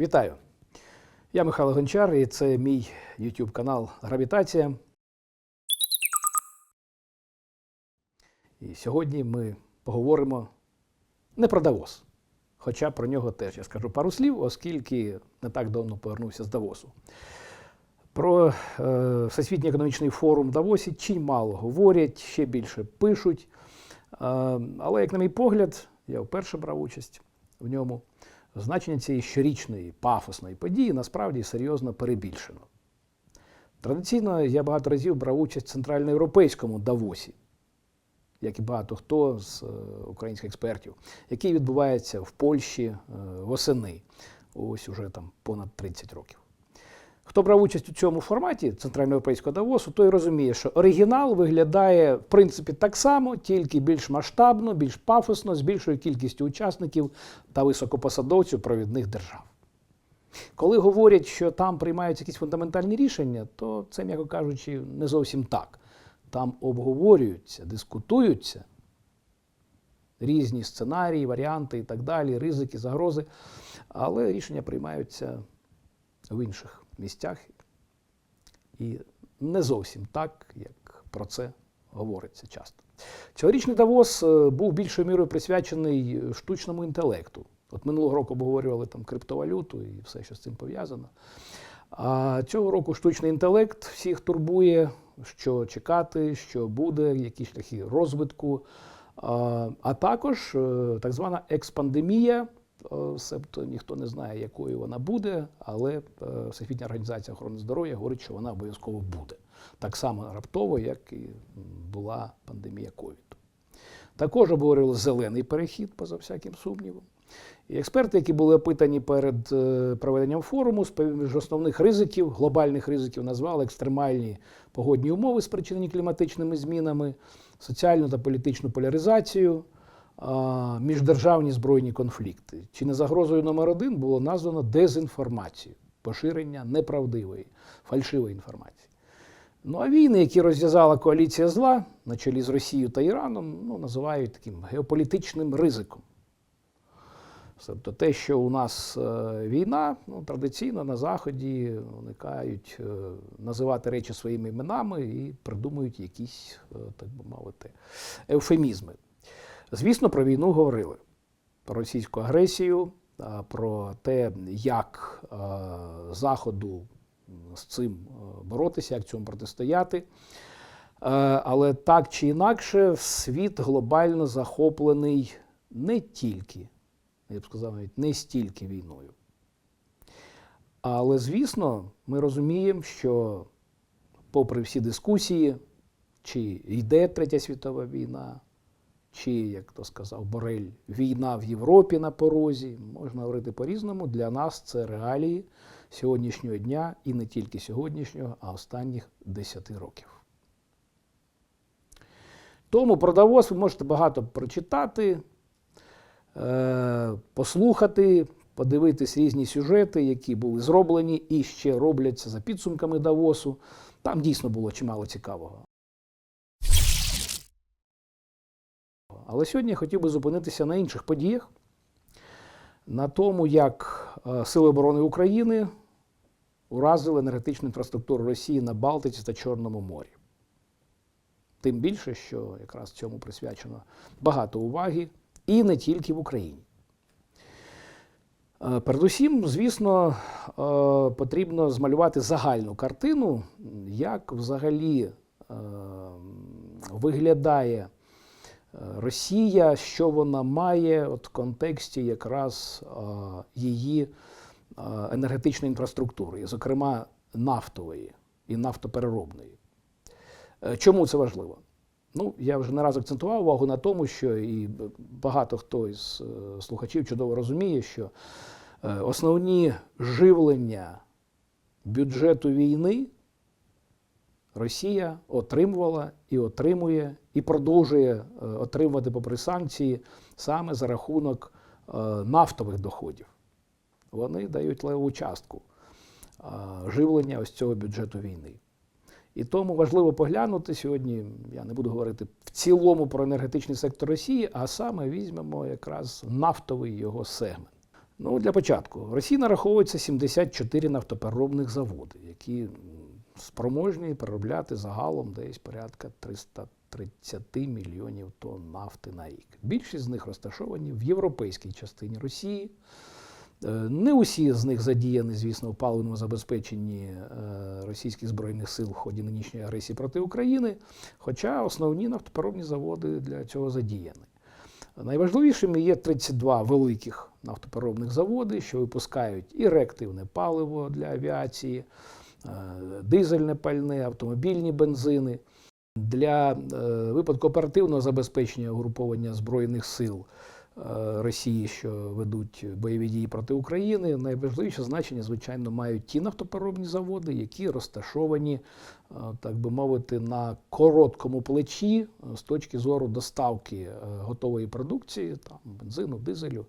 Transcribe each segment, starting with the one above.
Вітаю! Я Михайло Гончар, і це мій YouTube канал Гравітація. І сьогодні ми поговоримо не про Давос, хоча про нього теж я скажу пару слів, оскільки не так давно повернувся з Давосу. Про е, Всесвітній економічний форум в Давосі чимало говорять, ще більше пишуть. Е, але, як на мій погляд, я вперше брав участь в ньому. Значення цієї щорічної пафосної події насправді серйозно перебільшено. Традиційно я багато разів брав участь в центральноєвропейському Давосі, як і багато хто з е, українських експертів, який відбувається в Польщі е, восени, ось уже там понад 30 років. Хто брав участь у цьому форматі центральноєвропейського Давосу, той розуміє, що оригінал виглядає в принципі так само, тільки більш масштабно, більш пафосно, з більшою кількістю учасників та високопосадовців провідних держав. Коли говорять, що там приймаються якісь фундаментальні рішення, то це, м'яко кажучи, не зовсім так. Там обговорюються, дискутуються різні сценарії, варіанти і так далі, ризики, загрози, але рішення приймаються в інших місцях і не зовсім так, як про це говориться часто. Цьогорічний Давос е, був більшою мірою присвячений штучному інтелекту. От минулого року обговорювали там криптовалюту і все, що з цим пов'язано. А цього року штучний інтелект всіх турбує, що чекати, що буде, які шляхи розвитку, а, а також е, так звана експандемія. Е, Себто ніхто не знає, якою вона буде, але е, Всесвітня організація охорони здоров'я говорить, що вона обов'язково буде. Так само раптово, як і була пандемія ковіду. Також обговорювали зелений перехід, поза всяким сумнівом. І експерти, які були опитані перед е, проведенням форуму, з основних ризиків, глобальних ризиків, назвали екстремальні погодні умови, спричинені кліматичними змінами, соціальну та політичну поляризацію, міждержавні збройні конфлікти. Чи не загрозою номер один було названо дезінформацію, поширення неправдивої, фальшивої інформації. Ну а війни, які розв'язала коаліція зла на чолі з Росією та Іраном, ну, називають таким геополітичним ризиком. Тобто те, що у нас е, війна, ну, традиційно на Заході уникають е, називати речі своїми іменами і придумують якісь, е, так би мовити, евфемізми. Звісно, про війну говорили, про російську агресію, про те, як Заходу з цим боротися, як цьому протистояти. Але так чи інакше, світ глобально захоплений не тільки, я б сказав, навіть не стільки війною. Але, звісно, ми розуміємо, що, попри всі дискусії, чи йде Третя світова війна, чи, як то сказав Борель, війна в Європі на порозі, можна говорити по-різному, для нас це реалії сьогоднішнього дня і не тільки сьогоднішнього, а останніх 10 років. Тому про Давос ви можете багато прочитати, е, послухати, подивитись різні сюжети, які були зроблені і ще робляться за підсумками Давосу. Там дійсно було чимало цікавого. Але сьогодні я хотів би зупинитися на інших подіях, на тому, як е, Сили оборони України уразили енергетичну інфраструктуру Росії на Балтиці та Чорному морі. Тим більше, що якраз цьому присвячено багато уваги, і не тільки в Україні. Е, Передусім, звісно, е, потрібно змалювати загальну картину, як взагалі виглядає Росія, що вона має от в контексті якраз її енергетичної інфраструктури, зокрема нафтової і нафтопереробної. Е, Чому це важливо? Ну, я вже не раз акцентував увагу на тому, що і багато хто із е, слухачів чудово розуміє, що е, основні живлення бюджету війни Росія отримувала і отримує, і продовжує е, отримувати попри санкції саме за рахунок е, нафтових доходів. Вони дають леву частку е, живлення ось цього бюджету війни. І тому важливо поглянути сьогодні. Я не буду говорити в цілому про енергетичний сектор Росії, а саме візьмемо якраз нафтовий його сегмент. Ну, для початку. Росії нараховується 74 нафтопереробних заводи, які спроможні переробляти загалом десь порядка 330 мільйонів тонн нафти на рік. Більшість з них розташовані в європейській частині Росії. Е, Не усі з них задіяні, звісно, в паливному забезпеченні е, російських збройних сил в ході нинішньої агресії проти України, хоча основні нафтопереробні заводи для цього задіяні. Найважливішими є 32 великих нафтопереробних заводи, що випускають і реактивне паливо для авіації, дизельне пальне, автомобільні бензини. Для е, випадку оперативного забезпечення угруповання Збройних сил е, Росії, що ведуть бойові дії проти України, найважливіше значення, звичайно, мають ті нафтопереробні заводи, які розташовані, е, так би мовити, на короткому плечі е, з точки зору доставки е, готової продукції, там бензину, дизелю,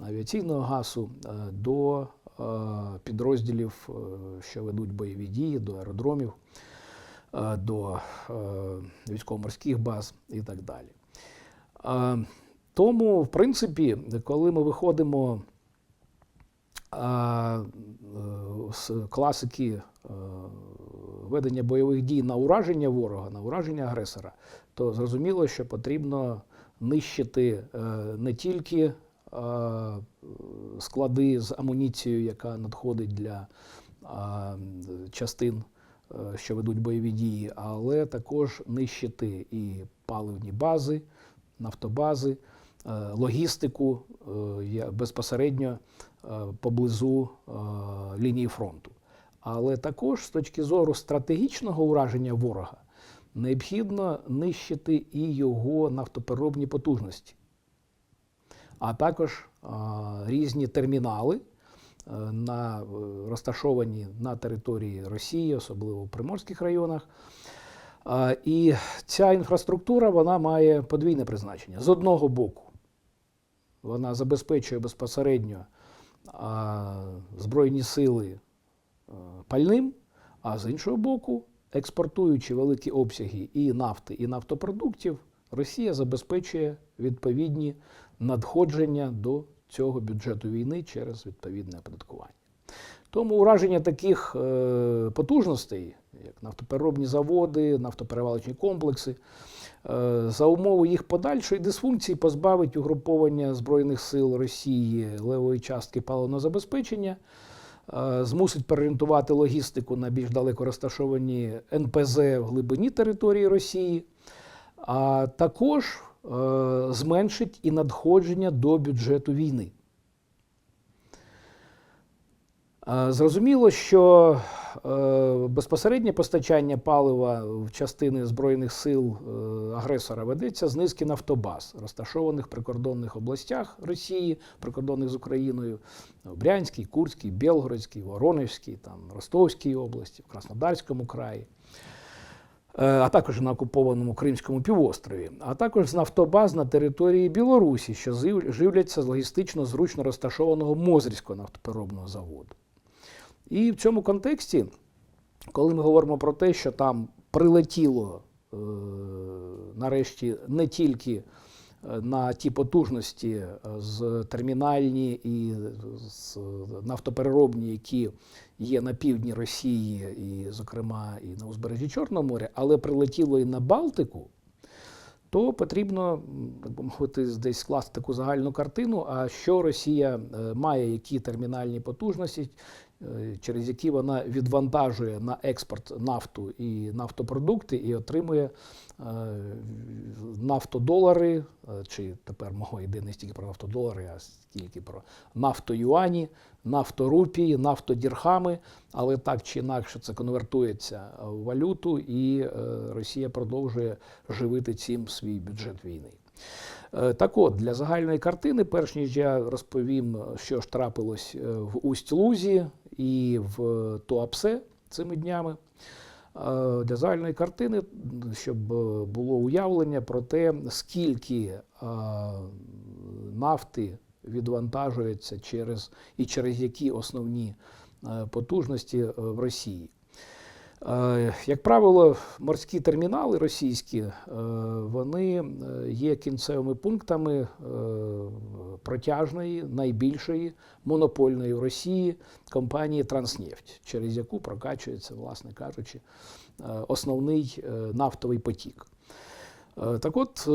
авіаційного газу е, до е, підрозділів, е, що ведуть бойові дії, до аеродромів е, до е, військово-морських баз і так далі. Е, Тому, в принципі, коли ми виходимо е, е, з класики е, ведення бойових дій на ураження ворога, на ураження агресора, то зрозуміло, що потрібно нищити е, не тільки е, склади з амуніцією, яка надходить для е, частин е, що ведуть бойові дії, але також нищити і паливні бази, нафтобази, е, логістику е, безпосередньо е, поблизу е, лінії фронту. Але також з точки зору стратегічного ураження ворога необхідно нищити і його нафтопереробні потужності, а також е, різні термінали, е, на, е, розташовані на території Росії, особливо в приморських районах. І ця інфраструктура вона має подвійне призначення. З одного боку, вона забезпечує безпосередньо Збройні сили пальним, а з іншого боку, експортуючи великі обсяги і нафти, і нафтопродуктів, Росія забезпечує відповідні надходження до цього бюджету війни через відповідне оподаткування. Тому ураження таких е, потужностей, як нафтопереробні заводи, нафтоперевалочні комплекси, е, за умови їх подальшої дисфункції позбавить угруповання Збройних сил Росії левої частки паливного забезпечення, е, змусить переорієнтувати логістику на більш далеко розташовані НПЗ в глибині території Росії, а також зменшить і надходження до бюджету війни. Е, Зрозуміло, що е, безпосереднє постачання палива в частини Збройних сил е, агресора ведеться з низки нафтобаз, розташованих в прикордонних областях Росії, прикордонних з Україною, Брянській, Курській, Білгородській, Воронежській, там, Ростовській області, в Краснодарському краї. Е, А також на окупованому Кримському півострові, а також з нафтобаз на території Білорусі, що живляться з логістично зручно розташованого Мозрівського нафтопереробного заводу. І в цьому контексті, коли ми говоримо про те, що там прилетіло е, нарешті не тільки е, на ті потужності е, з термінальні і з нафтопереробні, які є на півдні Росії, і, зокрема, і на узбережжі Чорного моря, але прилетіло і на Балтику, то потрібно мовити, десь скласти таку загальну картину, а що Росія е, має, які термінальні потужності, через які вона відвантажує на експорт нафту і нафтопродукти і отримує е, нафтодолари, е, чи тепер мова йде не стільки про нафтодолари, а стільки про нафтоюані, нафторупії, нафтодірхами, але так чи інакше це конвертується в валюту, і е, Росія продовжує живити цим свій бюджет війни. Е, Так от, для загальної картини, перш ніж я розповім, що ж трапилось е, в Усть-Лузі і в Туапсе цими днями. е, Для загальної картини, щоб е, було уявлення про те, скільки е, нафти відвантажується через і через які основні е, потужності е, в Росії. Е, Як правило, морські термінали російські е, вони е, є кінцевими пунктами протяжної, найбільшої монопольної в Росії компанії Транснефть, через яку прокачується, власне кажучи, основний нафтовий потік. Так от,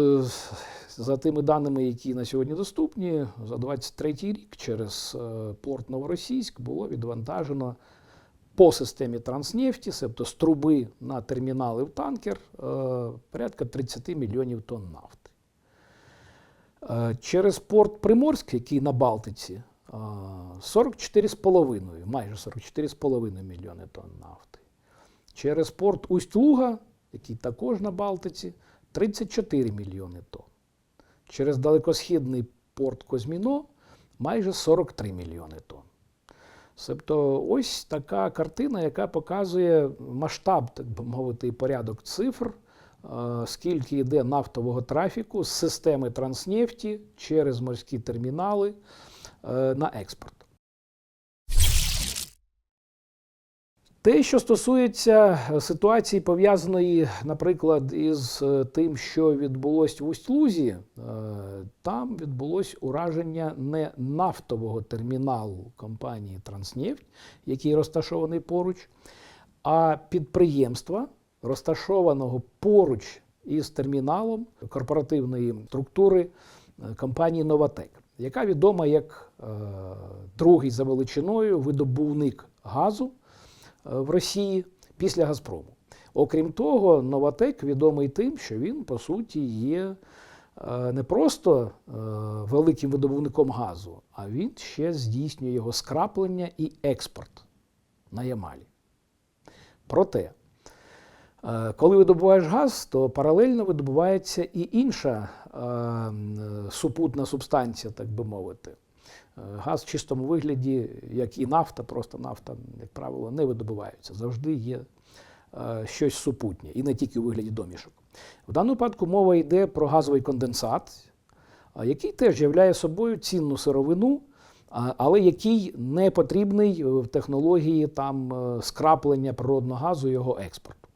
за тими даними, які на сьогодні доступні, за 23 рік через порт Новоросійськ було відвантажено по системі Транснефті, тобто з труби на термінали в танкер, е, порядка 30 мільйонів тонн нафти. Е, Через порт Приморськ, який на Балтиці, е, 44,5, майже 44,5 мільйони тонн нафти. Через порт Усть-Луга, який також на Балтиці, 34 мільйони тонн. Через далекосхідний порт Козьміно майже 43 мільйони тонн. Тобто ось така картина, яка показує масштаб, так би мовити, і порядок цифр, е, скільки йде нафтового трафіку з системи Транснефті через морські термінали е, на експорт. Те, що стосується е, ситуації, пов'язаної, наприклад, із е, тим, що відбулось в Усть-Лузі, е, там відбулось ураження не нафтового терміналу компанії Транснефть, який розташований поруч, а підприємства, розташованого поруч із терміналом корпоративної структури компанії Новатек, яка відома як другий за величиною видобувник газу в Росії після Газпрому. Окрім того, Новатек відомий тим, що він, по суті, є е, не просто е, великим видобувником газу, а він ще здійснює його скраплення і експорт на Ямалі. Проте, е, коли видобуваєш газ, то паралельно видобувається і інша е, супутна субстанція, так би мовити. Е, Газ в чистому вигляді, як і нафта, просто нафта, як правило, не видобувається. Завжди є е, щось супутнє, і не тільки у вигляді домішок. В даному випадку мова йде про газовий конденсат, який теж являє собою цінну сировину, але який не потрібний в технології там, е, скраплення природного газу і його експорту.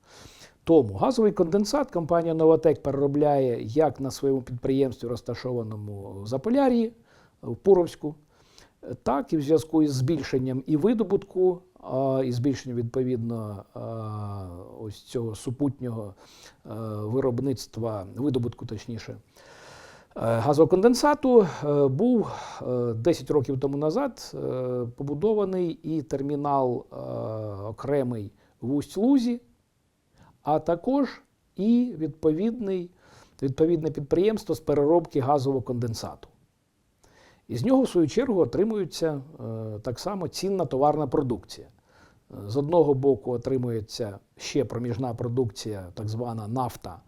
Тому газовий конденсат компанія Новатек переробляє як на своєму підприємстві, розташованому в Заполяр'ї, в Пуровську, так і в зв'язку із збільшенням і видобутку, і збільшенням відповідно ось цього супутнього е, виробництва, видобутку точніше. е, Газоконденсату е, був е, 10 років тому назад побудований і термінал окремий в Усть-Лузі, а також і відповідний, відповідне підприємство з переробки газового конденсату. І з нього, в свою чергу, отримується е, так само цінна товарна продукція. З одного боку, отримується ще проміжна продукція, так звана нафта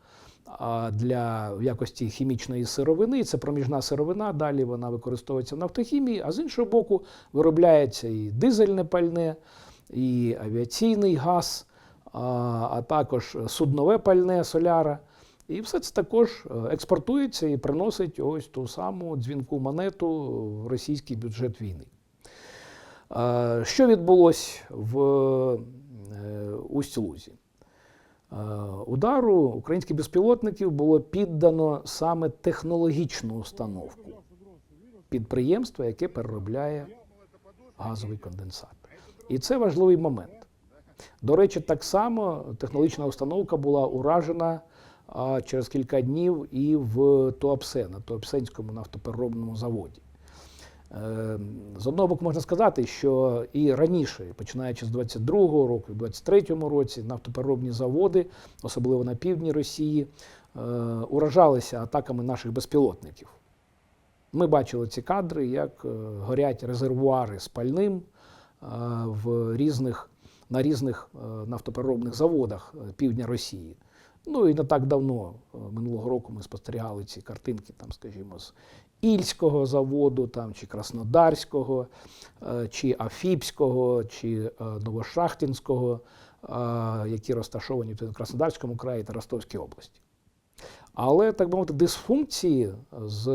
для якості хімічної сировини. Це проміжна сировина, далі вона використовується в нафтохімії, а з іншого боку, виробляється і дизельне пальне, і авіаційний газ, а також суднове пальне соляра. І все це також е, експортується і приносить ось ту саму дзвінку монету в російський бюджет війни. Що відбулося в е, Усть-Лузі? Удару українських безпілотників було піддано саме технологічну установку підприємства, яке переробляє газовий конденсат. І це важливий момент. До речі, так само технологічна установка була уражена а, через кілька днів і в Туапсе, на Туапсенському нафтопереробному заводі. Е, З одного боку, можна сказати, що і раніше, починаючи з 22-го року, в 23-му році, нафтопереробні заводи, особливо на півдні Росії, е, уражалися атаками наших безпілотників. Ми бачили ці кадри, як е, горять резервуари з пальним в різних, на різних нафтопереробних заводах півдня Росії. Ну і не так давно, е, минулого року, ми спостерігали ці картинки, там, скажімо, з Ільського заводу, там, чи Краснодарського, е, чи Афіпського, чи е, Новошахтинського, які розташовані в Краснодарському краї та Ростовській області. Але, так би мовити, дисфункції з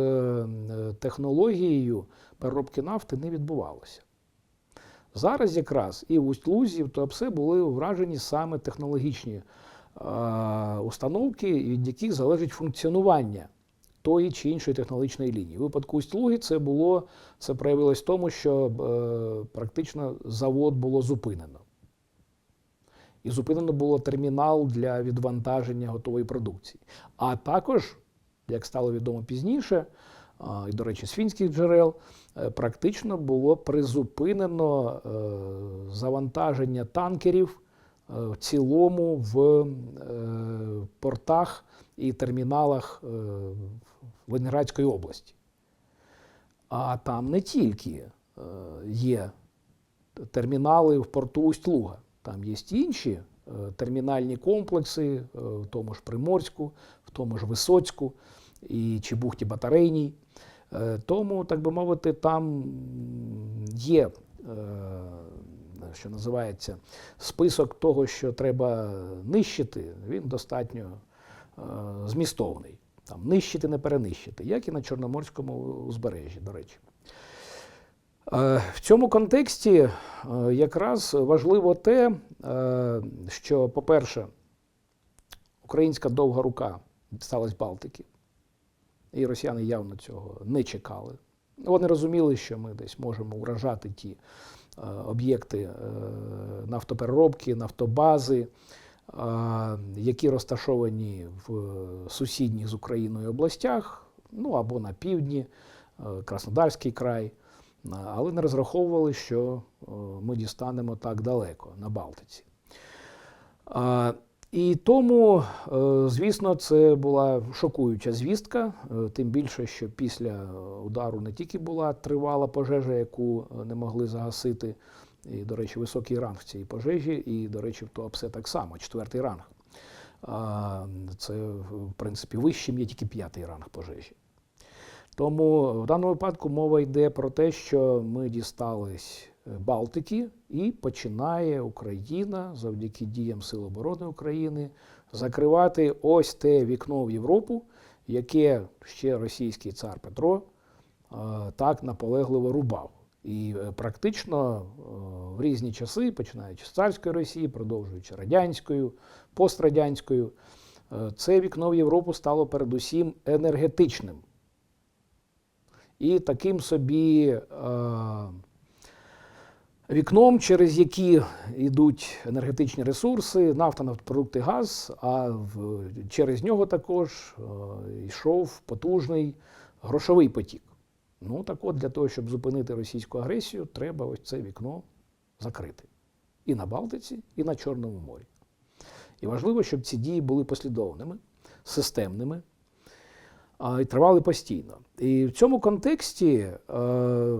технологією переробки нафти не відбувалося. Зараз якраз і в Усть-Лузі, в Туапсе були вражені саме технологічні установки, від яких залежить функціонування тої чи іншої технологічної лінії. У випадку Усть-Луги це було це проявилось в тому, що е, практично завод було зупинено. І зупинено було термінал для відвантаження готової продукції. А також, як стало відомо пізніше, і, до речі, з фінських джерел, е, практично було призупинено е, завантаження танкерів е, в цілому в е, портах і терміналах е, Ленінградської області. А там не тільки е, є термінали в порту Усть-Луга, там є інші е, термінальні комплекси, е, в тому ж Приморську, в тому ж Висоцьку і чи бухті Батарейній. Е, Тому, так би мовити, там є, е, що називається, список того, що треба нищити, він достатньо е, змістовний. Там нищити, не перенищити, як і на Чорноморському узбережжі, до речі. Е, В цьому контексті е, якраз важливо те, е, що, по-перше, українська довга рука дісталась Балтики, і росіяни явно цього не чекали. Вони розуміли, що ми десь можемо уражати ті е, об'єкти е, нафтопереробки, нафтобази, е, які розташовані в сусідніх з Україною областях, ну або на півдні, е, Краснодарський край. Але не розраховували, що е, ми дістанемо так далеко на Балтиці. І тому, е, звісно, це була шокуюча звістка, е, тим більше, що після удару не тільки була тривала пожежа, яку е, не могли загасити, і, до речі, високий ранг в цій пожежі, і, до речі, в Туапсе так само, четвертий ранг. Це, в принципі, вищим є тільки п'ятий ранг пожежі. Тому в даному випадку мова йде про те, що ми дістались Балтики і починає Україна завдяки діям Сил оборони України закривати ось те вікно в Європу, яке ще російський цар Петро е, так наполегливо рубав. І е, практично е, в різні часи, починаючи з царської Росії, продовжуючи радянською, пострадянською, е, це вікно в Європу стало передусім енергетичним. І таким собі е, вікном, через які йдуть енергетичні ресурси, нафта, нафтопродукти, газ, а через нього також е, йшов потужний грошовий потік. Ну так от, для того, щоб зупинити російську агресію, треба ось це вікно закрити. І на Балтиці, і на Чорному морі. І важливо, щоб ці дії були послідовними, системними і тривали постійно. І в цьому контексті е,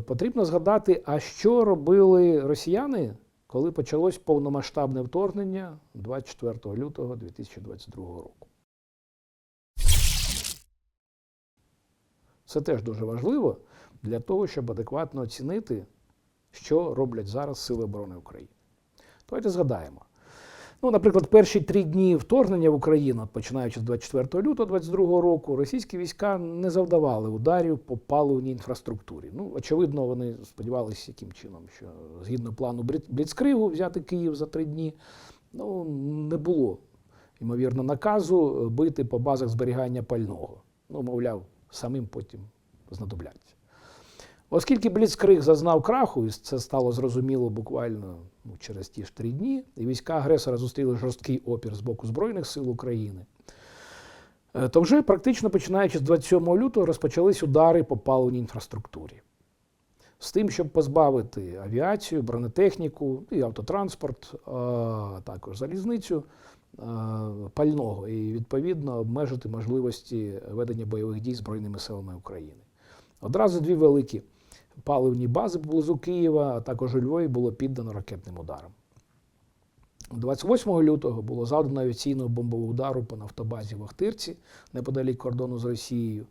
потрібно згадати, а що робили росіяни, коли почалось повномасштабне вторгнення 24 лютого 2022 року. Це теж дуже важливо для того, щоб адекватно оцінити, що роблять зараз Сили оборони України. Давайте згадаємо. Ну, наприклад, перші три дні вторгнення в Україну, починаючи з 24 лютого 2022 року, російські війська не завдавали ударів по паливній інфраструктурі. Ну, очевидно, вони сподівалися, яким чином, що згідно плану Бліцкригу взяти Київ за три дні. Ну, не було, ймовірно, наказу бити по базах зберігання пального. Ну, мовляв, самим потім знадобляться. Оскільки Бліцкриг зазнав краху, і це стало зрозуміло буквально ну, через ті ж три дні, і війська агресора зустріли жорсткий опір з боку Збройних сил України, е, то вже практично починаючи з 27 лютого розпочались удари по паливній інфраструктурі. З тим, щоб позбавити авіацію, бронетехніку і автотранспорт, а також залізницю е, пального і відповідно обмежити можливості ведення бойових дій Збройними силами України. Одразу дві великі паливні бази поблизу Києва, а також у Львові було піддано ракетним ударам. 28 лютого було завдано авіаційного бомбового удару по нафтобазі в Охтирці, неподалік кордону з Росією.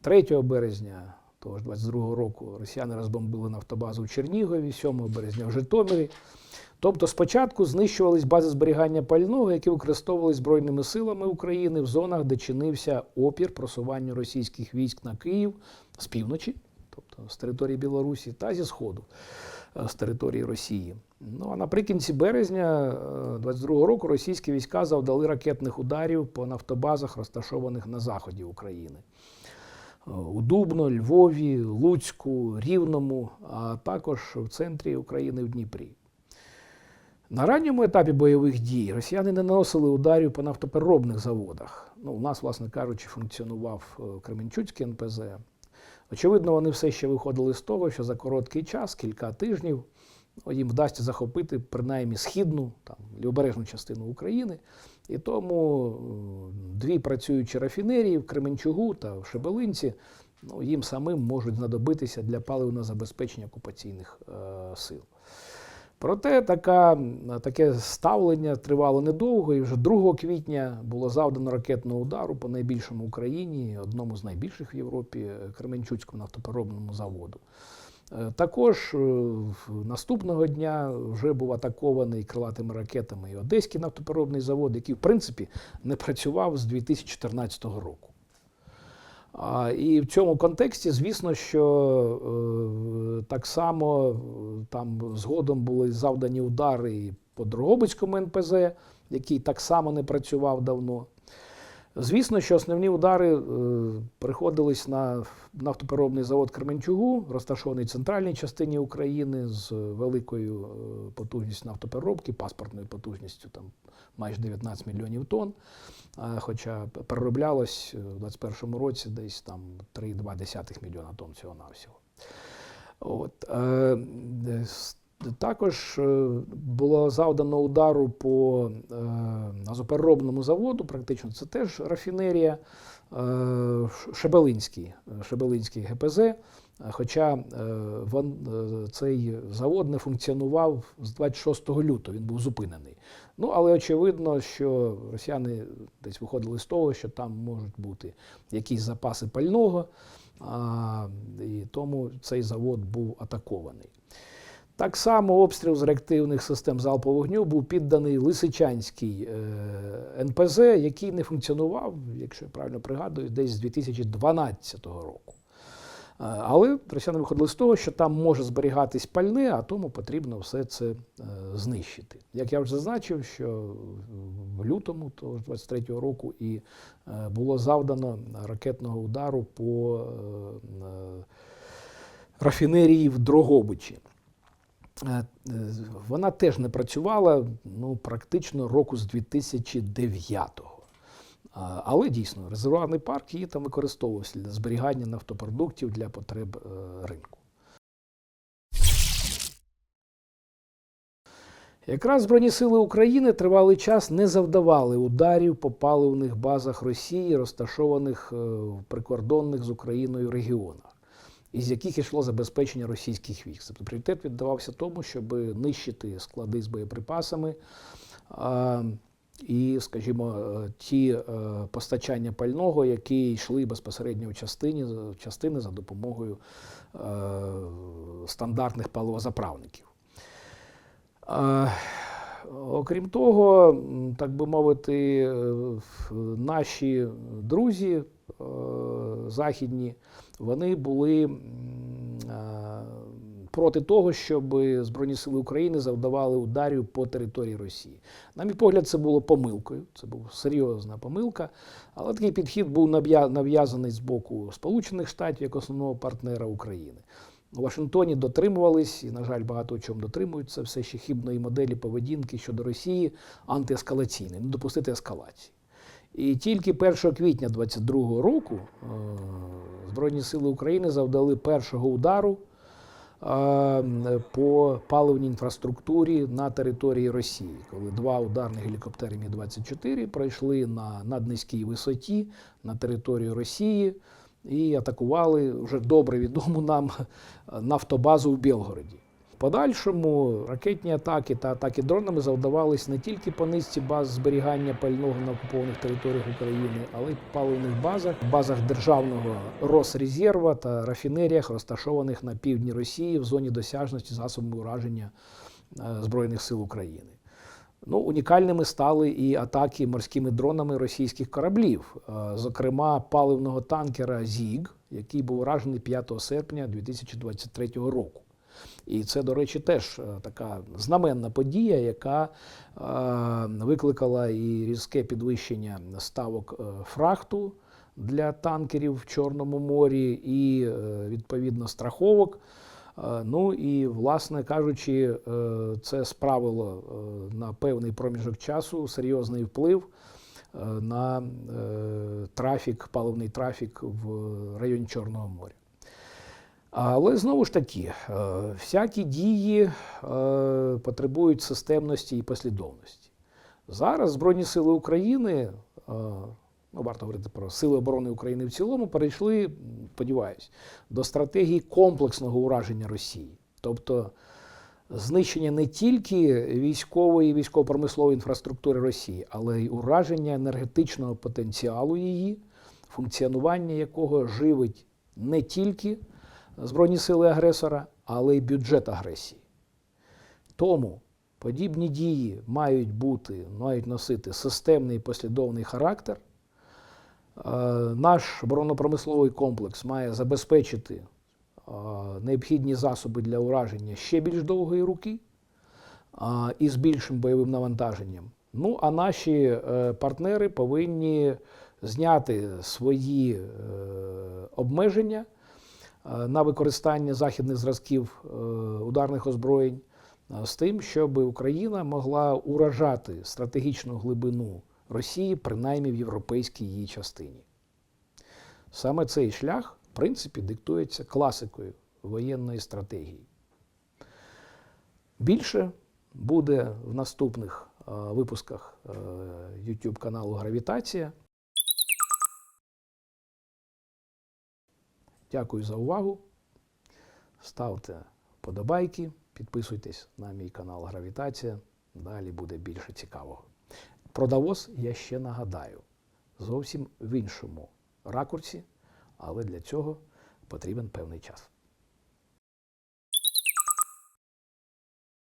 3 березня того ж 22 року росіяни розбомбили нафтобазу в Чернігові, 7 березня в Житомирі. Тобто спочатку знищувались бази зберігання пального, які використовувалися Збройними силами України в зонах, де чинився опір просуванню російських військ на Київ з півночі, тобто з території Білорусі, та зі Сходу. е, з території Росії. Ну а наприкінці березня 22-го року російські війська завдали ракетних ударів по нафтобазах, розташованих на заході України. Е, У Дубно, Львові, Луцьку, Рівному, а також в центрі України в Дніпрі. На ранньому етапі бойових дій росіяни не наносили ударів по нафтопереробних заводах. Ну, у нас, власне кажучи, функціонував е, Кременчуцький НПЗ. Очевидно, вони все ще виходили з того, що за короткий час, кілька тижнів, ну, їм вдасться захопити принаймні східну там, лівобережну частину України. І тому дві працюючі рафінерії в Кременчугу та в Шебелинці ну, їм самим можуть знадобитися для паливного забезпечення окупаційних е, сил. Проте така, таке ставлення тривало недовго, і вже 2 квітня було завдано ракетного удару по найбільшому Україні, одному з найбільших в Європі е, Кременчуцькому нафтопереробному заводу. Е, Також е, наступного дня вже був атакований крилатими ракетами і Одеський нафтопереробний завод, який, в принципі, не працював з 2014 року. І в цьому контексті, звісно, що е, так само е, там згодом були завдані удари по Дрогобицькому НПЗ, який так само не працював давно. Звісно, що основні удари е, приходились на нафтопереробний завод Кременчугу, розташований в центральній частині України з великою е, потужністю нафтопереробки, паспортною потужністю там майже 19 мільйонів тонн. А, Хоча перероблялось е, у 2021 році десь там 3,2 мільйона тонн всього навсього. От, е, е, також е, було завдано удару по е, газопереробному заводу, практично це теж рафінерія е, Шебелинський, Шебелинський ГПЗ. Хоча цей завод не функціонував з 26 лютого, він був зупинений. Ну, але очевидно, що росіяни десь виходили з того, що там можуть бути якісь запаси пального, і тому цей завод був атакований. Так само обстріл з реактивних систем залпового вогню був підданий Лисичанський е, НПЗ, який не функціонував, якщо я правильно пригадую, десь з 2012 року. Е, Але росіяни виходили з того, що там може зберігатись пальне, а тому потрібно все це е, знищити. Як я вже зазначив, що в лютому того ж 23-го року і було завдано ракетного удару по рафінерії в Дрогобичі. Е, е, Вона теж не працювала ну, практично року з 2009-го. Але дійсно, резервуарний парк її там використовувався для зберігання нафтопродуктів для потреб е, ринку. Якраз Збройні сили України тривалий час не завдавали ударів по паливних базах Росії, розташованих в прикордонних з Україною регіонах, із яких йшло забезпечення російських військ. Тобто пріоритет віддавався тому, щоб нищити склади з боєприпасами. І, скажімо, е, ті е, постачання пального, які йшли безпосередньо в частині, частини за допомогою е, стандартних паливозаправників. Окрім того, так би мовити, наші друзі західні, вони були проти того, щоб Збройні Сили України завдавали ударів по території Росії. На мій погляд, це було помилкою, це була серйозна помилка, але такий підхід був нав'язаний з боку Сполучених Штатів як основного партнера України. У Вашингтоні дотримувались, і, на жаль, багато в чому дотримуються все ще хибної моделі поведінки щодо Росії антиескалаційної, не допустити ескалації. І тільки 1 квітня 22-го року е, Збройні сили України завдали першого удару е, по паливній інфраструктурі на території Росії, коли два ударні гелікоптери Мі-24 пройшли на наднизькій висоті на територію Росії і атакували вже добре відому нам нафтобазу в Білгороді. Подальшому ракетні атаки та атаки дронами завдавались не тільки по низці баз зберігання пального на окупованих територіях України, але й по паливних базах, базах державного Росрезерва та рафінеріях, розташованих на півдні Росії в зоні досяжності засобами ураження е, Збройних сил України. Ну, унікальними стали і атаки морськими дронами російських кораблів, е, зокрема паливного танкера Зіг, який був уражений 5 серпня 2023 року. І це, до речі, теж е, така знаменна подія, яка е, викликала і різке підвищення ставок е, фрахту для танкерів в Чорному морі, і відповідно страховок. Ну і, власне кажучи, це справило на певний проміжок часу серйозний вплив на трафік, паливний трафік в районі Чорного моря. Але знову ж таки, е, всякі дії е, потребують системності і послідовності. Зараз Збройні Сили України, е, ну, варто говорити про Сили оборони України в цілому, перейшли, сподіваюсь, до стратегії комплексного ураження Росії. Тобто знищення не тільки військової і військово-промислової інфраструктури Росії, але й ураження енергетичного потенціалу її, функціонування якого живить не тільки Збройні сили агресора, але й бюджет агресії. Тому подібні дії мають бути, мають носити системний послідовний характер. Е, Наш оборонно-промисловий комплекс має забезпечити е, необхідні засоби для ураження ще більш довгої руки і з більшим бойовим навантаженням. Ну, а наші е, партнери повинні зняти свої е, обмеження е, на використання західних зразків е, ударних озброєнь е, з тим, щоб Україна могла уражати стратегічну глибину Росії, принаймні в європейській її частині. Саме цей шлях, в принципі, диктується класикою воєнної стратегії. Більше буде в наступних е, випусках е, YouTube каналу Гравітація. Дякую за увагу. Ставте вподобайки, підписуйтесь на мій канал Гравітація. Далі буде більше цікавого. Про Давос я ще нагадаю зовсім в іншому ракурсі, але для цього потрібен певний час.